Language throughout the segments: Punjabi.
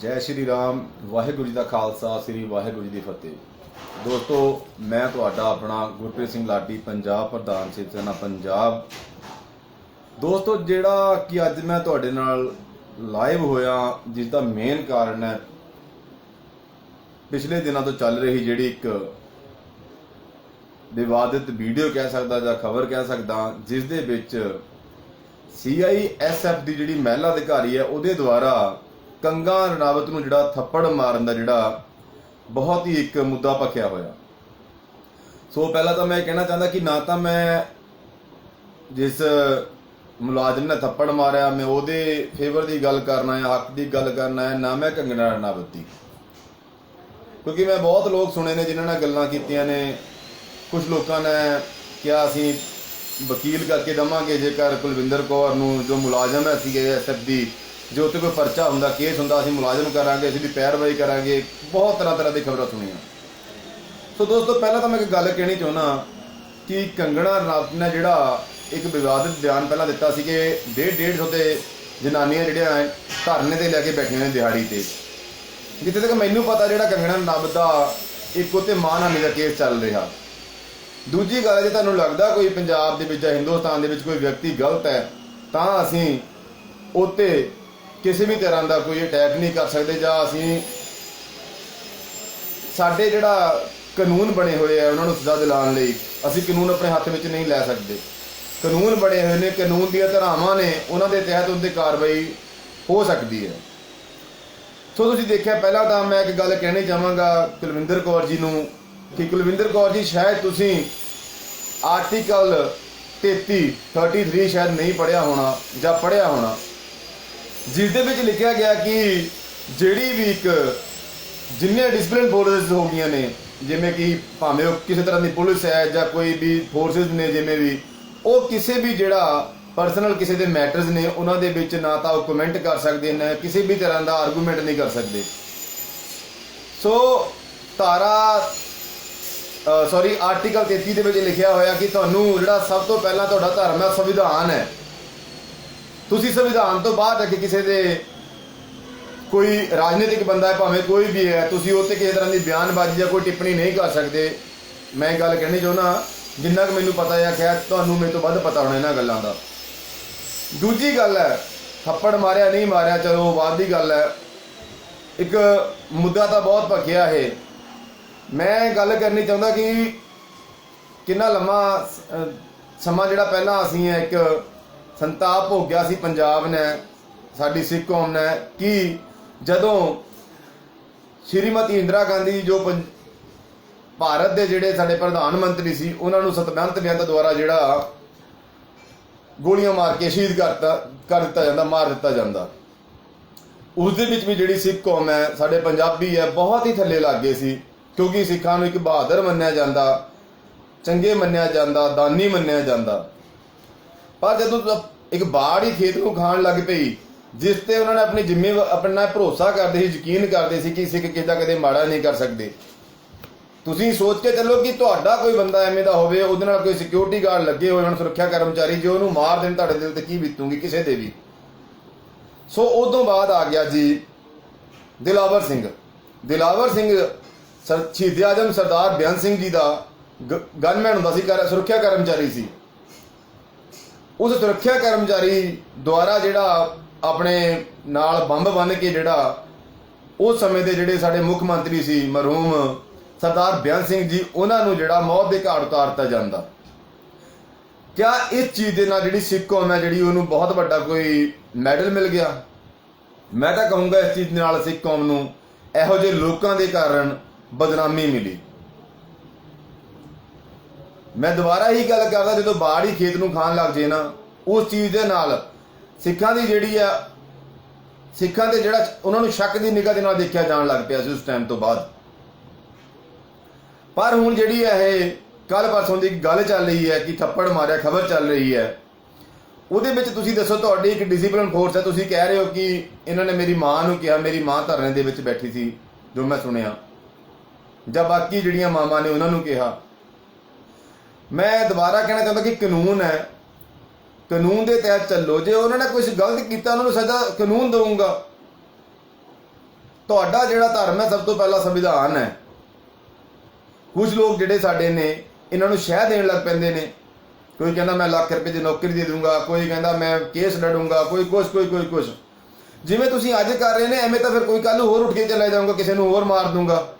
ਜੈ ਸ਼੍ਰੀ ਰਾਮ, ਵਾਹਿਗੁਰੂ ਜੀ ਦਾ ਖਾਲਸਾ, ਸ੍ਰੀ ਵਾਹਿਗੁਰੂ ਜੀ ਦੀ ਫਤਿਹ। ਦੋਸਤੋ, ਮੈਂ ਤੁਹਾਡਾ ਆਪਣਾ ਗੁਰਪ੍ਰੀਤ ਸਿੰਘ ਲਾਡੀ, ਪੰਜਾਬ ਪ੍ਰਧਾਨ ਸ਼ਿਵ ਸੈਨਾ ਪੰਜਾਬ। ਦੋਸਤੋ, ਜਿਹੜਾ ਕਿ ਅੱਜ ਮੈਂ ਤੁਹਾਡੇ ਨਾਲ ਲਾਈਵ ਹੋਇਆ, ਜਿਸ ਦਾ ਮੇਨ ਕਾਰਨ ਹੈ, ਪਿਛਲੇ ਦਿਨਾਂ ਤੋਂ ਚੱਲ ਰਹੀ ਜਿਹੜੀ ਇੱਕ ਵਿਵਾਦਿਤ ਵੀਡੀਓ ਕਹਿ ਸਕਦਾ ਜਾਂ ਖਬਰ ਕਹਿ ਸਕਦਾ, ਜਿਸ ਦੇ ਵਿੱਚ ਸੀਆਈਐਸਐਫ ਦੀ ਜਿਹੜੀ ਮਹਿਲਾ ਅਧਿਕਾਰੀ ਹੈ, ਉਹਦੇ ਦੁਆਰਾ ਕੰਗਾ ਰਣਾਵਤ ਨੂੰ ਜਿਹੜਾ ਥੱਪੜ ਮਾਰਨ ਦਾ ਜਿਹੜਾ ਬਹੁਤ ਹੀ ਇੱਕ ਮੁੱਦਾ ਪੱਕਿਆ ਹੋਇਆ। ਸੋ ਪਹਿਲਾਂ ਤਾਂ ਮੈਂ ਇਹ ਕਹਿਣਾ ਚਾਹੁੰਦਾ ਕਿ ਨਾ ਤਾਂ ਮੈਂ ਜਿਸ ਮੁਲਾਜ਼ਮ ਨੇ ਥੱਪੜ ਮਾਰਿਆ, ਮੈਂ ਉਹਦੇ ਫੇਵਰ ਦੀ ਗੱਲ ਕਰਨਾ ਹੈ, ਹੱਕ ਦੀ ਗੱਲ ਕਰਨਾ ਹੈ, ਨਾ ਮੈਂ ਕੰਗਣਾ ਰਣਾਵਤ ਦੀ। ਕਿਉਂਕਿ ਮੈਂ ਬਹੁਤ ਲੋਕ ਸੁਣੇ ਨੇ ਜਿਨ੍ਹਾਂ ਨਾਲ ਗੱਲਾਂ ਕੀਤੀਆਂ ਨੇ। ਕੁਝ ਲੋਕਾਂ ਨੇ ਕਿਹਾ, ਅਸੀਂ ਵਕੀਲ ਕਰਕੇ ਦਵਾਂਗੇ ਜੇਕਰ ਕੁਲਵਿੰਦਰ ਕੌਰ ਨੂੰ ਜੋ ਮੁਲਾਜ਼ਮ ਹੈ ਸੀਗੇ ਸੀਐਸਐਫ ਦੀ ਜੇ ਉੱਤੇ ਕੋਈ ਪਰਚਾ ਹੁੰਦਾ ਕੇਸ ਹੁੰਦਾ, ਅਸੀਂ ਮੁਲਾਜ਼ਮ ਕਰਾਂਗੇ, ਅਸੀਂ ਦੀ ਪੈਰਵਾਈ ਕਰਾਂਗੇ, ਬਹੁਤ ਤਰ੍ਹਾਂ ਤਰ੍ਹਾਂ ਦੀ ਖਬਰਾਂ ਸੁਣੀਆਂ। ਸੋ ਦੋਸਤੋ, ਪਹਿਲਾਂ ਤਾਂ ਮੈਂ ਇੱਕ ਗੱਲ ਕਹਿਣੀ ਚਾਹੁੰਦਾ ਕਿ ਕੰਗਣਾ ਰਣਾਵਤ ਨੇ ਜਿਹੜਾ ਇੱਕ ਵਿਵਾਦਿਤ ਬਿਆਨ ਪਹਿਲਾਂ ਦਿੱਤਾ ਸੀ ਕਿ ਡੇਢ ਡੇਢ ਸੌ ਤੇ ਜਨਾਨੀਆਂ ਜਿਹੜੀਆਂ ਧਰਨੇ ਤੇ ਲੈ ਕੇ ਬੈਠੀਆਂ ਨੇ ਦਿਹਾੜੀ ਤੇ। ਜਿੱਥੇ ਤੱਕ ਮੈਨੂੰ ਪਤਾ ਜਿਹੜਾ ਕੰਗਣਾ ਰਣਾਵਤ ਦਾ ਇੱਕ ਉਤੇ ਮਾਨਹਾਨੀ ਦਾ ਕੇਸ ਚੱਲ ਰਿਹਾ। ਦੂਜੀ ਗੱਲ, ਜੇ ਤੁਹਾਨੂੰ ਲੱਗਦਾ ਕੋਈ ਪੰਜਾਬ ਦੇ ਵਿੱਚ ਜਾਂ ਹਿੰਦੁਸਤਾਨ ਦੇ ਵਿੱਚ ਕੋਈ ਵਿਅਕਤੀ ਗਲਤ ਹੈ, ਤਾਂ ਅਸੀਂ ਉਤੇ ਕਿਸੇ ਵੀ ਤਰ੍ਹਾਂ ਦਾ ਕੋਈ ਅਟੈਕ ਨਹੀਂ ਕਰ ਸਕਦੇ ਜਾਂ ਅਸੀਂ ਸਾਡੇ ਜਿਹੜਾ ਕਾਨੂੰਨ ਬਣੇ ਹੋਏ ਆ, ਉਹਨਾਂ ਨੂੰ ਸਜ਼ਾ ਦਿਲਾਉਣ ਲਈ, ਅਸੀਂ ਕਾਨੂੰਨ ਆਪਣੇ ਹੱਥ ਵਿੱਚ ਨਹੀਂ ਲੈ ਸਕਦੇ। ਕਾਨੂੰਨ ਬਣੇ ਹੋਏ ਨੇ, ਕਾਨੂੰਨ ਦੀਆਂ ਧਾਰਾਵਾਂ ਨੇ, ਉਹਨਾਂ ਦੇ ਤਹਿਤ ਉਹਦੇ ਕਾਰਵਾਈ ਹੋ ਸਕਦੀ ਹੈ। ਸੋ ਤੁਸੀਂ ਦੇਖਿਆ, ਪਹਿਲਾਂ ਤਾਂ ਮੈਂ ਇੱਕ ਗੱਲ ਕਹਿਣੀ ਚਾਹਾਂਗਾ ਕੁਲਵਿੰਦਰ ਕੌਰ ਜੀ ਨੂੰ ਕਿ ਕੁਲਵਿੰਦਰ ਕੌਰ ਜੀ, ਸ਼ਾਇਦ ਤੁਸੀਂ ਆਰਟੀਕਲ 33 33 ਸ਼ਾਇਦ ਨਹੀਂ ਪੜਿਆ ਹੋਣਾ ਜਾਂ ਪੜਿਆ ਹੋਣਾ। ਜਿਸ ਦੇ ਵਿੱਚ ਲਿਖਿਆ ਗਿਆ ਕਿ ਜਿਹੜੀ ਵੀ ਇੱਕ ਜਿੰਨੇ ਡਿਸਪਲਿਨ ਫੋਰਸਸ ਹੋ ਗਈਆਂ ਨੇ, ਜਿਵੇਂ ਕਿ ਭਾਵੇਂ ਉਹ ਕਿਸੇ ਤਰ੍ਹਾਂ ਦੀ ਪੁਲਿਸ ਹੈ ਜਾਂ ਕੋਈ ਵੀ ਫੋਰਸਸ ਨੇ ਜਿਵੇਂ ਵੀ, ਉਹ ਕਿਸੇ ਵੀ ਜਿਹੜਾ ਪਰਸਨਲ ਕਿਸੇ ਦੇ ਮੈਟਰਸ ਨੇ, ਉਹਨਾਂ ਦੇ ਵਿੱਚ ਨਾ ਤਾਂ ਉਹ ਕਮੈਂਟ ਕਰ ਸਕਦੇ ਨੇ, ਕਿਸੇ ਵੀ ਤਰ੍ਹਾਂ ਦਾ ਆਰਗੂਮੈਂਟ ਨਹੀਂ ਕਰ ਸਕਦੇ। ਸੋ ਧਾਰਾ ਸੌਰੀ ਆਰਟੀਕਲ 33 ਦੇ ਵਿੱਚ ਲਿਖਿਆ ਹੋਇਆ ਕਿ ਤੁਹਾਨੂੰ ਜਿਹੜਾ ਸਭ ਤੋਂ ਪਹਿਲਾਂ ਤੁਹਾਡਾ ਧਰਮ ਹੈ, ਸੰਵਿਧਾਨ ਹੈ। ਤੁਸੀਂ ਸੰਵਿਧਾਨ ਤੋਂ ਬਾਅਦ ਅੱਗੇ ਕਿਸੇ ਦੇ ਕੋਈ ਰਾਜਨੀਤਿਕ ਬੰਦਾ ਹੈ, ਭਾਵੇਂ ਕੋਈ ਵੀ ਹੈ, ਤੁਸੀਂ ਉਹ ਤੇ ਕਿਸੇ ਤਰ੍ਹਾਂ ਦੀ ਬਿਆਨਬਾਜ਼ੀ ਜਾਂ ਕੋਈ ਟਿੱਪਣੀ ਨਹੀਂ ਕਰ ਸਕਦੇ। ਮੈਂ ਗੱਲ ਕਹਿਣੀ ਚਾਹੁੰਦਾ, ਜਿੰਨਾ ਕਿ ਮੈਨੂੰ ਪਤਾ ਹੈ ਖੈਰ, ਤੁਹਾਨੂੰ ਮੇਰੇ ਤੋਂ ਵੱਧ ਪਤਾ ਹੋਣਾ ਇਹਨਾਂ ਗੱਲਾਂ ਦਾ। ਦੂਜੀ ਗੱਲ ਹੈ, ਥੱਪੜ ਮਾਰਿਆ, ਨਹੀਂ ਮਾਰਿਆ, ਚਲੋ ਬਾਅਦ ਦੀ ਗੱਲ ਹੈ। ਇੱਕ ਮੁੱਦਾ ਤਾਂ ਬਹੁਤ ਭਖਿਆ ਹੈ ਮੈਂ ਗੱਲ ਕਰਨੀ ਚਾਹੁੰਦਾ ਕਿ ਕਿੰਨਾ ਲੰਮਾ ਸਮਾਂ ਜਿਹੜਾ ਪਹਿਲਾਂ ਅਸੀਂ ਇੱਕ ਸੰਤਾਪ ਹੋ ਗਿਆ ਸੀ ਪੰਜਾਬ ਨੇ, ਸਾਡੀ ਸਿੱਖ ਕੌਮ ਨੇ, ਕਿ ਜਦੋਂ ਸ਼੍ਰੀਮਤੀ ਇੰਦਰਾ ਗਾਂਧੀ ਜੋ ਪੰਜ- ਭਾਰਤ ਦੇ ਜਿਹੜੇ ਸਾਡੇ ਪ੍ਰਧਾਨ ਮੰਤਰੀ ਸੀ, ਉਹਨਾਂ ਨੂੰ ਸਤਬੰਤ ਬੇਅੰਤ ਦੁਆਰਾ ਜਿਹੜਾ ਗੋਲੀਆਂ ਮਾਰ ਕੇ ਸ਼ਹੀਦ ਕਰਤਾ, ਕਰ ਦਿੱਤਾ ਜਾਂਦਾ, ਮਾਰ ਦਿੱਤਾ ਜਾਂਦਾ। ਉਸ ਦੇ ਵਿੱਚ ਵੀ ਜਿਹੜੀ ਸਿੱਖ ਕੌਮ ਹੈ, ਸਾਡੇ ਪੰਜਾਬੀ ਹੈ, ਬਹੁਤ ਹੀ ਥੱਲੇ ਲੱਗ ਗਏ ਸੀ, ਕਿਉਂਕਿ ਸਿੱਖਾਂ ਨੂੰ ਇੱਕ ਬਹਾਦਰ ਮੰਨਿਆ ਜਾਂਦਾ, ਚੰਗੇ ਮੰਨਿਆ ਜਾਂਦਾ, ਦਾਨੀ ਮੰਨਿਆ ਜਾਂਦਾ। ਪਰ ਜਦੋਂ ਇੱਕ ਬਾੜ ਹੀ ਖੇਤ ਨੂੰ ਖਾਣ ਲੱਗ ਪਈ, ਜਿਸ ਤੇ ਉਹਨਾਂ ਨੇ ਆਪਣੀ ਜ਼ਿੰਮੇ, ਆਪਣਾ ਭਰੋਸਾ ਕਰਦੇ ਸੀ, ਯਕੀਨ ਕਰਦੇ ਸੀ ਕਿ ਸਿੱਖ ਕਿਦਾਂ ਕਦੇ ਮਾੜਾ ਨਹੀਂ ਕਰ ਸਕਦੇ। ਤੁਸੀਂ ਸੋਚ ਕੇ ਚੱਲੋ ਕਿ ਤੁਹਾਡਾ ਕੋਈ ਬੰਦਾ ਐਵੇਂ ਦਾ ਹੋਵੇ, ਉਹਦੇ ਨਾਲ ਕੋਈ ਸਿਕਿਉਰਿਟੀ ਗਾਰਡ ਲੱਗੇ ਹੋਏ ਹੋਣ, ਸੁਰੱਖਿਆ ਕਰਮਚਾਰੀ, ਜੇ ਉਹਨੂੰ ਮਾਰ ਦੇਣ ਤੁਹਾਡੇ ਦਿਲ ਤੇ ਕੀ ਬੀਤੂਗੀ, ਕਿਸੇ ਦੇ ਵੀ। ਸੋ ਉਦੋਂ ਬਾਅਦ ਆ ਗਿਆ ਜੀ ਦਿਲਾਵਰ ਸਿੰਘ। ਦਿਲਾਵਰ ਸਿੰਘ ਸਰ, ਸ਼ਹੀਦ ਆਜਮ ਸਰਦਾਰ ਬਿਆਨ ਸਿੰਘ ਜੀ ਦਾ ਗਨਮੈਨ ਹੁੰਦਾ ਸੀ ਕਰ ਸੁਰੱਖਿਆ ਕਰਮਚਾਰੀ ਸੀ। ਉਸ ਸੁਰੱਖਿਆ ਕਰਮਚਾਰੀ ਦੁਆਰਾ ਜਿਹੜਾ ਆਪਣੇ ਨਾਲ ਬੰਬ ਬੰਨ ਕੇ ਜਿਹੜਾ ਉਸ ਸਮੇਂ ਦੇ ਜਿਹੜੇ ਸਾਡੇ ਮੁੱਖ ਮੰਤਰੀ ਸੀ, ਮਰਹੂਮ ਸਰਦਾਰ ਬਿਆਨ ਸਿੰਘ ਜੀ, ਉਹਨਾਂ ਨੂੰ ਜਿਹੜਾ ਮੌਤ ਦੇ ਘਾਟ ਉਤਾਰਤਾ ਜਾਂਦਾ। ਕਿਆ ਇਸ ਚੀਜ਼ ਦੇ ਨਾਲ ਜਿਹੜੀ ਸਿੱਖ ਕੌਮ ਹੈ, ਜਿਹੜੀ ਉਹਨੂੰ ਬਹੁਤ ਵੱਡਾ ਕੋਈ ਮੈਡਲ ਮਿਲ ਗਿਆ? ਮੈਂ ਤਾਂ ਕਹੂੰਗਾ ਇਸ ਚੀਜ਼ ਨਾਲ ਸਿੱਖ ਕੌਮ ਨੂੰ ਇਹੋ ਜਿਹੇ ਲੋਕਾਂ ਦੇ ਕਾਰਨ ਬਦਨਾਮੀ ਮਿਲੀ। ਮੈਂ ਦੁਬਾਰਾ ਹੀ ਗੱਲ ਕਰਦਾ ਜਦੋਂ ਬਾੜ ਹੀ ਖੇਤ ਨੂੰ ਖਾਣ ਲੱਗ ਜੇ ਨਾ, ਉਸ ਚੀਜ਼ ਦੇ ਨਾਲ ਸਿੱਖਾਂ ਦੀ ਜਿਹੜੀ ਆ, ਸਿੱਖਾਂ ਦੇ ਜਿਹੜਾ ਉਹਨਾਂ ਨੂੰ ਸ਼ੱਕ ਦੀ ਨਿਗਾਹ ਦੇ ਨਾਲ ਦੇਖਿਆ ਜਾਣ ਲੱਗ ਪਿਆ ਸੀ ਉਸ ਟਾਈਮ ਤੋਂ ਬਾਅਦ। ਪਰ ਹੁਣ ਜਿਹੜੀ ਹੈ ਇਹ ਕੱਲ ਪਰਸੋਂ ਦੀ ਗੱਲ ਚੱਲ ਰਹੀ ਹੈ ਕਿ ਥੱਪੜ ਮਾਰਿਆ, ਖਬਰ ਚੱਲ ਰਹੀ ਹੈ। ਉਹਦੇ ਵਿੱਚ ਤੁਸੀਂ ਦੱਸੋ ਤੁਹਾਡੀ ਇੱਕ ਡਿਸਪਲਿਨ ਫੋਰਸ ਹੈ, ਤੁਸੀਂ ਕਹਿ ਰਹੇ ਹੋ ਕਿ ਇਹਨਾਂ ਨੇ ਮੇਰੀ ਮਾਂ ਨੂੰ ਕਿਹਾ, ਮੇਰੀ ਮਾਂ ਧਰਨੇ ਦੇ ਵਿੱਚ ਬੈਠੀ ਸੀ, ਜੋ ਮੈਂ ਸੁਣਿਆ। ਜਾਂ ਬਾਕੀ ਜਿਹੜੀਆਂ ਮਾਵਾਂ ਨੇ ਉਹਨਾਂ ਨੂੰ ਕਿਹਾ। ਮੈਂ ਦੁਬਾਰਾ ਕਹਿਣਾ ਚਾਹੁੰਦਾ ਕਿ ਕਾਨੂੰਨ ਹੈ। ਕਾਨੂੰਨ ਦੇ ਤਹਿਤ ਚੱਲੋ। ਜੇ ਉਹਨਾਂ ਨੇ ਕੁਝ ਗਲਤ ਕੀਤਾ, ਉਹਨਾਂ ਨੂੰ ਸਜ਼ਾ ਕਾਨੂੰਨ ਦਊਗਾ। ਤੁਹਾਡਾ ਜਿਹੜਾ ਧਰਮ ਹੈ, ਸਭ ਤੋਂ ਪਹਿਲਾਂ ਸੰਵਿਧਾਨ ਹੈ। ਕੁਝ ਲੋਕ ਜਿਹੜੇ ਸਾਡੇ ਨੇ, ਇਹਨਾਂ ਨੂੰ ਸ਼ਹਿ ਦੇਣ ਲੱਗ ਪੈਂਦੇ ਨੇ। ਕੋਈ ਕਹਿੰਦਾ, ਮੈਂ ਲੱਖ ਰੁਪਏ ਦੀ ਨੌਕਰੀ ਦੇ ਦੂੰਗਾ ਕੋਈ ਕਹਿੰਦਾ, ਮੈਂ ਕੇਸ ਲੜੂੰਗਾ। ਕੋਈ ਕੁਛ, ਕੋਈ ਕੋਈ, ਕੁਛ। ਜਿਵੇਂ ਤੁਸੀਂ ਅੱਜ ਕਰ ਰਹੇ ਨੇ, ਐਵੇਂ ਤਾਂ ਫਿਰ ਕੋਈ ਕੱਲ ਹੋਰ ਉੱਠ ਕੇ ਚਲਾ ਜਾਊਗਾ, ਕਿਸੇ ਨੂੰ ਹੋਰ ਮਾਰ ਦੂੰਗਾ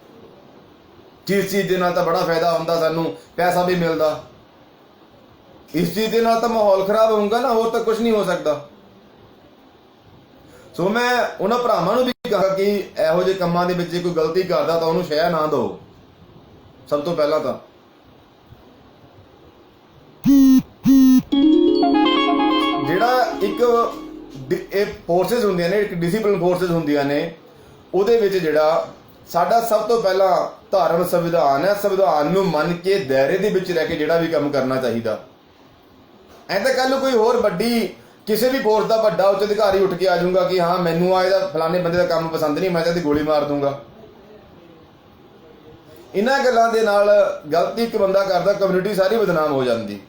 ਜਿਸ ਚੀਜ਼ ਦੇ ਨਾਲ ਤਾਂ ਬੜਾ ਫਾਇਦਾ ਹੁੰਦਾ ਸਾਨੂੰ, ਪੈਸਾ ਵੀ ਮਿਲਦਾ। ਇਸ ਚੀਜ਼ ਦੇ ਨਾਲ ਤਾਂ ਮਾਹੌਲ ਖਰਾਬ ਹੋਊਗਾ ਨਾ, ਹੋਰ ਤਾਂ ਕੁਝ ਨਹੀਂ ਹੋ ਸਕਦਾ। ਸੋ ਮੈਂ ਉਹਨਾਂ ਭਰਾਵਾਂ ਨੂੰ ਵੀ ਕਹਾਂ ਕਿ ਇਹੋ ਜਿਹੇ ਕੰਮਾਂ ਦੇ ਵਿੱਚ ਜੇ ਕੋਈ ਗਲਤੀ ਕਰਦਾ ਤਾਂ ਉਹਨੂੰ ਸ਼ਹਿ ਨਾ ਦਿਓ। ਸਭ ਤੋਂ ਪਹਿਲਾਂ ਤਾਂ। ਜਿਹੜਾ ਇੱਕ ਡਿ- ਇਹ ਫੋਰਸਸ ਹੁੰਦੀਆਂ ਨੇ, ਇੱਕ ਡਿਸਪਲਿਨ ਫੋਰਸਸ ਹੁੰਦੀਆਂ ਨੇ, ਉਹਦੇ ਵਿੱਚ ਜਿਹੜਾ ਸਾਡਾ ਸਭ ਤੋਂ ਪਹਿਲਾਂ ਧਾਰਨ ਸੰਵਿਧਾਨ ਹੈ, ਸੰਵਿਧਾਨ ਨੂੰ ਮੰਨ ਕੇ ਦਾਇਰੇ ਦੇ ਵਿੱਚ ਰਹਿ ਕੇ ਜਿਹੜਾ ਵੀ ਕੰਮ ਕਰਨਾ ਚਾਹੀਦਾ। ਐਂ ਤਾਂ ਕੱਲ ਨੂੰ ਕੋਈ ਹੋਰ ਵੱਡੀ, ਕਿਸੇ ਵੀ ਫੋਰਸ ਦਾ ਵੱਡਾ ਉੱਚ ਅਧਿਕਾਰੀ ਉੱਠ ਕੇ ਆ ਜਾਊਗਾ ਕਿ ਹਾਂ, ਮੈਨੂੰ ਆ ਇਹਦਾ ਫਲਾਣੇ ਬੰਦੇ ਦਾ ਕੰਮ ਪਸੰਦ ਨਹੀਂ, ਮੈਂ ਤਾਂ ਇਹਦੀ ਗੋਲੀ ਮਾਰ ਦੂੰਗਾ ਇਹਨਾਂ ਗੱਲਾਂ ਦੇ ਨਾਲ ਗਲਤੀ ਇੱਕ ਬੰਦਾ ਕਰਦਾ ਕਮਿਊਨਿਟੀ ਸਾਰੀ ਬਦਨਾਮ ਹੋ ਜਾਂਦੀ।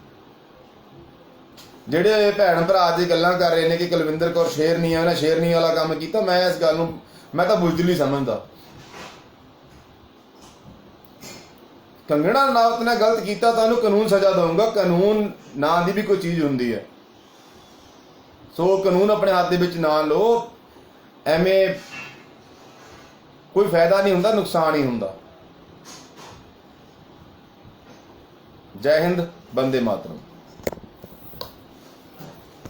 ਜਿਹੜੇ ਭੈਣ ਭਰਾ ਦੀ ਗੱਲਾਂ ਕਰ ਰਹੇ ਨੇ ਕਿ ਕੁਲਵਿੰਦਰ ਕੌਰ ਸ਼ੇਰਨੀ ਆ ਉਹਨੇ ਸ਼ੇਰਨੀ ਵਾਲਾ ਕੰਮ ਕੀਤਾ, ਮੈਂ ਇਸ ਗੱਲ ਨੂੰ, ਮੈਂ ਤਾਂ ਬੁੱਝਲੀ ਸਮਝਦਾ। ਕੰਗਣਾ ਰਣਾਵਤ ਨੇ ਗਲਤ ਕੀਤਾ ਤੁਹਾਨੂੰ ਕਾਨੂੰਨ ਸਜ਼ਾ ਦਊਗਾ। ਕਾਨੂੰਨ ਨਾਂ ਦੀ ਵੀ ਕੋਈ ਚੀਜ਼ ਹੁੰਦੀ ਹੈ। ਸੋ ਕਾਨੂੰਨ ਆਪਣੇ ਹੱਥ ਦੇ ਵਿੱਚ ਨਾ ਲਓ। ਐਵੇਂ ਕੋਈ ਫਾਇਦਾ ਨਹੀਂ ਹੁੰਦਾ, ਨੁਕਸਾਨ ਹੀ ਹੁੰਦਾ। ਜੈ ਹਿੰਦ, ਬੰਦੇ ਮਾਤਰਮ।